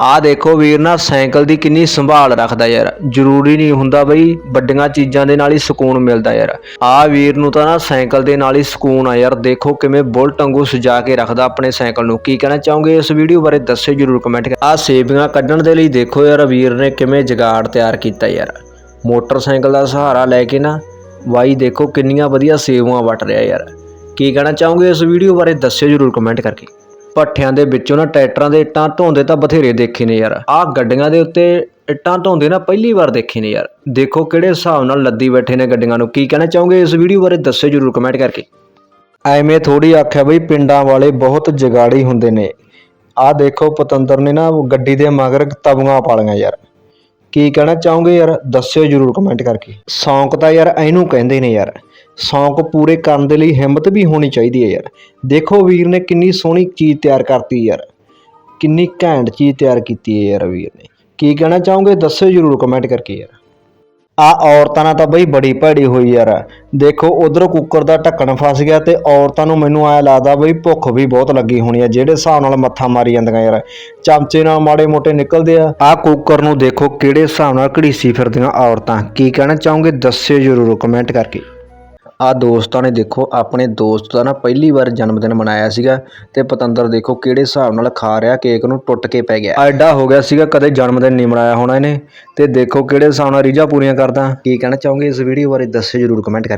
ਆਹ ਦੇਖੋ ਵੀਰ ਨਾ, ਸਾਈਕਲ ਦੀ ਕਿੰਨੀ ਸੰਭਾਲ ਰੱਖਦਾ ਯਾਰ। ਜ਼ਰੂਰੀ ਨਹੀਂ ਹੁੰਦਾ ਬਈ ਵੱਡੀਆਂ ਚੀਜ਼ਾਂ ਦੇ ਨਾਲ ਹੀ ਸਕੂਨ ਮਿਲਦਾ ਯਾਰ। ਆਹ ਵੀਰ ਨੂੰ ਤਾਂ ਨਾ ਸਾਈਕਲ ਦੇ ਨਾਲ ਹੀ ਸਕੂਨ ਆ ਯਾਰ। ਦੇਖੋ ਕਿਵੇਂ ਬੁਲਟ ਵਾਂਗੂ ਸਜਾ ਕੇ ਰੱਖਦਾ ਆਪਣੇ ਸਾਈਕਲ ਨੂੰ। ਕੀ ਕਹਿਣਾ ਚਾਹੋਗੇ ਇਸ ਵੀਡੀਓ ਬਾਰੇ, ਦੱਸਿਓ ਜਰੂਰ ਕਮੈਂਟ ਕਰ। ਆਹ ਸੇਵੀਆਂ ਕੱਢਣ ਦੇ ਲਈ ਦੇਖੋ ਯਾਰ, ਵੀਰ ਨੇ ਕਿਵੇਂ ਜਗਾੜ ਤਿਆਰ ਕੀਤਾ ਯਾਰ। ਮੋਟਰਸਾਈਕਲ ਦਾ ਸਹਾਰਾ ਲੈ ਕੇ ਨਾ, ਬਾਈ ਦੇਖੋ ਕਿੰਨੀਆਂ ਵਧੀਆ ਸੇਵਾਂ ਵਟ ਰਿਹਾ ਯਾਰ। ਕੀ ਕਹਿਣਾ ਚਾਹੋਗੇ ਇਸ ਵੀਡੀਓ ਬਾਰੇ, ਦੱਸਿਓ ਜਰੂਰ ਕਮੈਂਟ ਕਰਕੇ। ਭੱਠਿਆਂ ਦੇ ਵਿੱਚੋਂ ਨਾ ਟਰੈਕਟਰਾਂ ਦੇ ਇੱਟਾਂ ਢੋਂਦੇ ਤਾਂ ਬਥੇਰੇ ਦੇਖੇ ਨੇ ਯਾਰ। ਆਹ ਗੱਡੀਆਂ ਦੇ ਉੱਤੇ ਇੱਟਾਂ ਢੋਂਦੇ ਨਾ ਪਹਿਲੀ ਵਾਰ ਦੇਖੇ ਨੇ ਯਾਰ। ਦੇਖੋ ਕਿਹੜੇ ਹਿਸਾਬ ਨਾਲ ਲੱਦੀ ਬੈਠੇ ਨੇ ਗੱਡੀਆਂ ਨੂੰ। ਕੀ ਕਹਿਣਾ ਚਾਹੋਗੇ ਇਸ ਵੀਡੀਓ ਬਾਰੇ ਦੱਸਿਓ ਜਰੂਰ ਕਮੈਂਟ ਕਰਕੇ। ਐਵੇਂ ਥੋੜੀ ਆਖਿਆ ਬਈ ਪਿੰਡਾਂ ਵਾਲੇ ਬਹੁਤ ਜਗਾੜੀ ਹੁੰਦੇ ਨੇ। ਆਹ ਦੇਖੋ ਪਤੰਦਰ ਨੇ ਨਾ ਗੱਡੀ ਦੇ ਮਗਰ ਤਵੀਆਂ ਪਾਲੀਆਂ ਯਾਰ। ਕੀ ਕਹਿਣਾ ਚਾਹੋਗੇ ਯਾਰ? ਦੱਸਿਓ ਜਰੂਰ ਕਮੈਂਟ ਕਰਕੇ। ਸ਼ੌਂਕ ਤਾਂ ਯਾਰ ਇਹਨੂੰ ਕਹਿੰਦੇ ਨੇ ਯਾਰ। ਸ਼ੌਂਕ ਪੂਰੇ ਕਰਨ ਦੇ ਲਈ ਹਿੰਮਤ ਵੀ ਹੋਣੀ ਚਾਹੀਦੀ ਹੈ ਯਾਰ। ਦੇਖੋ ਵੀਰ ਨੇ ਕਿੰਨੀ ਸੋਹਣੀ ਚੀਜ਼ ਤਿਆਰ ਕਰਤੀ ਯਾਰ। ਕਿੰਨੀ ਘੈਂਟ ਚੀਜ਼ ਤਿਆਰ ਕੀਤੀ ਹੈ ਯਾਰ ਵੀਰ ਨੇ। ਕੀ ਕਹਿਣਾ ਚਾਹੋਗੇ? ਦੱਸੋ ਜਰੂਰ ਕਮੈਂਟ ਕਰਕੇ ਯਾਰ। ਆ ਔਰਤਾਂ ਨਾਲ ਤਾਂ ਬਈ ਬੜੀ ਭੈੜੀ ਹੋਈ ਯਾਰ। ਦੇਖੋ ਉਧਰ ਕੁੱਕਰ ਦਾ ਢੱਕਣ ਫਸ ਗਿਆ ਤੇ ਔਰਤਾਂ ਨੂੰ ਮੈਨੂੰ ਐ ਲੱਗਦਾ ਬਈ ਭੁੱਖ ਵੀ ਬਹੁਤ ਲੱਗੀ ਹੋਣੀ ਆ, ਜਿਹੜੇ ਹਿਸਾਬ ਨਾਲ ਮੱਥਾ ਮਾਰੀ ਜਾਂਦੀਆਂ ਯਾਰ। ਚਮਚੇ ਨਾਲ ਮਾੜੇ ਮੋਟੇ ਨਿਕਲਦੇ ਆ। ਆ ਕੁੱਕਰ ਨੂੰ ਦੇਖੋ ਕਿਹੜੇ ਹਿਸਾਬ ਨਾਲ ਘੜੀਸੀ ਫਿਰਦੀਆਂ ਔਰਤਾਂ। ਕੀ ਕਹਿਣਾ ਚਾਹੋਗੇ? ਦੱਸਿਓ ਜਰੂਰ ਕਮੈਂਟ ਕਰਕੇ। ਆਹ ਦੋਸਤਾਂ ਨੇ ਦੇਖੋ, ਆਪਣੇ ਦੋਸਤ ਦਾ ਨਾ ਪਹਿਲੀ ਵਾਰ ਜਨਮ ਦਿਨ ਮਨਾਇਆ ਸੀਗਾ ਤੇ ਪਤੰਦਰ ਦੇਖੋ ਕਿਹੜੇ ਹਿਸਾਬ ਨਾਲ ਖਾ ਰਿਹਾ, ਕੇਕ ਨੂੰ ਟੁੱਟ ਕੇ ਪੈ ਗਿਆ। ਐਡਾ ਹੋ ਗਿਆ ਸੀਗਾ, ਕਦੇ ਜਨਮ ਦਿਨ ਨਹੀਂ ਮਨਾਇਆ ਹੋਣਾ ਇਹਨੇ। ਤੇ ਦੇਖੋ ਕਿਹੜੇ ਹਿਸਾਬ ਨਾਲ ਰੀਝਾਂ ਪੂਰੀਆਂ ਕਰਦਾ। ਕੀ ਕਹਿਣਾ ਚਾਹੋਗੇ ਇਸ ਵੀਡੀਓ ਬਾਰੇ, ਦੱਸਿਓ ਜਰੂਰ ਕਮੈਂਟ ਕਰਕੇ।